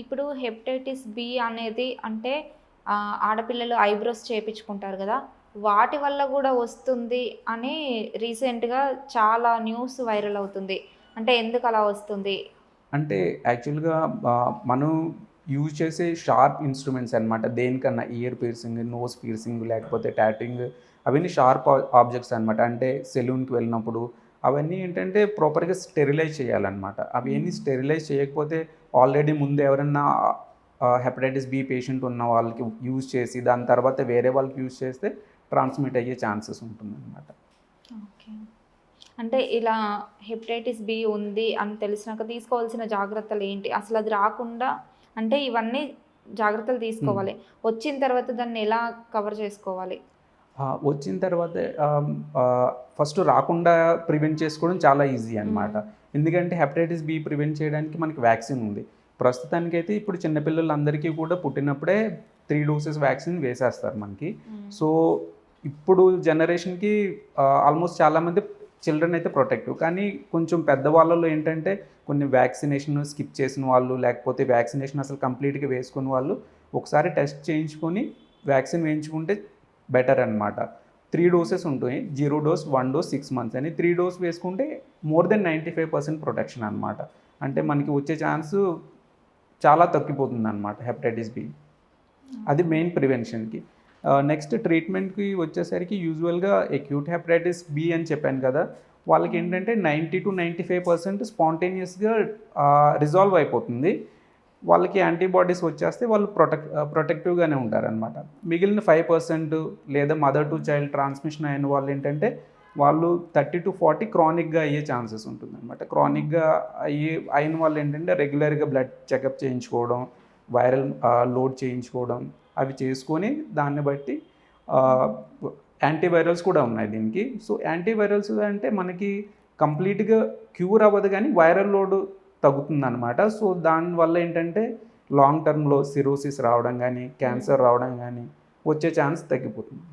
ఇప్పుడు hepatitis B అనేది అంటే ఆడపిల్లలు ఐబ్రోస్ చేపించుకుంటారు కదా వాటి వల్ల కూడా వస్తుంది అని రీసెంట్గా చాలా న్యూస్ వైరల్ అవుతుంది. అంటే ఎందుకు అలా వస్తుంది? అంటే యాక్చువల్గా మనం యూజ్ చేసే షార్ప్ ఇన్స్ట్రుమెంట్స్ అనమాట దేనికన్నా ఇయర్ పీర్సింగ్ నోస్ పీర్సింగ్ లేకపోతే ట్యాటింగ్ అవన్నీ షార్ప్ ఆబ్జెక్ట్స్ అనమాట అంటే సెలూన్కి వెళ్ళినప్పుడు అవన్నీ ఏంటంటే ప్రాపర్గా స్టెరిలైజ్ చేయాలన్నమాట. అవి ఏమి స్టెరిలైజ్ చేయకపోతే ఆల్రెడీ ముందు ఎవరన్నా హెపటైటిస్ బి పేషెంట్ ఉన్న వాళ్ళకి యూజ్ చేసి దాని తర్వాత వేరే వాళ్ళకి యూజ్ చేస్తే ట్రాన్స్మిట్ అయ్యే ఛాన్సెస్ ఉంటుందన్నమాట. ఓకే. అంటే ఇలా హెపటైటిస్ బి ఉంది అని తెలిసినాక తీసుకోవాల్సిన జాగ్రత్తలు ఏంటి? అసలు అది రాకుండా అంటే ఇవన్నీ జాగ్రత్తలు తీసుకోవాలి. వచ్చిన తర్వాత దాన్ని ఎలా కవర్ చేసుకోవాలి? వచ్చిన తర్వాత ఫస్ట్ రాకుండా ప్రివెంట్ చేసుకోవడం చాలా ఈజీ అనమాట ఎందుకంటే హెపటైటిస్ బి ప్రివెంట్ చేయడానికి మనకి వ్యాక్సిన్ ఉంది. ప్రస్తుతానికైతే ఇప్పుడు చిన్నపిల్లలందరికీ కూడా పుట్టినప్పుడే త్రీ డోసెస్ వ్యాక్సిన్ వేసేస్తారు మనకి. సో ఇప్పుడు జనరేషన్కి ఆల్మోస్ట్ చాలామంది చిల్డ్రన్ అయితే ప్రొటెక్టివ్ కానీ కొంచెం పెద్దవాళ్ళలో ఏంటంటే కొన్ని వ్యాక్సినేషన్ స్కిప్ చేసిన వాళ్ళు లేకపోతే వ్యాక్సినేషన్ అసలు కంప్లీట్గా వేసుకున్న వాళ్ళు ఒకసారి టెస్ట్ చేయించుకొని వ్యాక్సిన్ వేయించుకుంటే బెటర్ అనమాట త్రీ డోసెస్ ఉంటాయి. Zero dose one dose six months అని. త్రీ డోస్ వేసుకుంటే more than ninety five percent protection అనమాట అంటే మనకి వచ్చే ఛాన్స్ చాలా తగ్గిపోతుంది అనమాట హెపటైటిస్ బి. అది మెయిన్ ప్రివెన్షన్కి. నెక్స్ట్ ట్రీట్మెంట్కి వచ్చేసరికి యూజువల్గా ఎక్యూట్ హెపటైటిస్ బి అని చెప్పాను కదా. వాళ్ళకి ఏంటంటే ninety to ninety five percent స్పాంటేనియస్గా resolve అయిపోతుంది. వాళ్ళకి యాంటీబాడీస్ వచ్చేస్తే వాళ్ళు ప్రొటెక్ట్ ప్రొటెక్టివ్గానే ఉంటారనమాట మిగిలిన ఫైవ్ పర్సెంట్ లేదా మదర్ టు చైల్డ్ ట్రాన్స్మిషన్ అయిన వాళ్ళు ఏంటంటే వాళ్ళు థర్టీ టు ఫార్టీ క్రానిక్గా అయ్యే ఛాన్సెస్ ఉంటుంది అనమాట క్రానిక్గా అయ్యే అయిన వాళ్ళు ఏంటంటే రెగ్యులర్గా బ్లడ్ చెకప్ చేయించుకోవడం వైరల్ లోడ్ చేయించుకోవడం అవి చేసుకొని దాన్ని బట్టి యాంటీవైరల్స్ కూడా ఉన్నాయి దీనికి. సో యాంటీవైరల్స్ అంటే మనకి కంప్లీట్గా క్యూర్ అవ్వదు కానీ వైరల్ లోడ్ తగ్గుతుందన్నమాట. సో దానివల్ల ఏంటంటే లాంగ్ టర్మ్లో సిరోసిస్ రావడం కానీ క్యాన్సర్ రావడం కానీ వచ్చే ఛాన్స్ తగ్గిపోతుంది.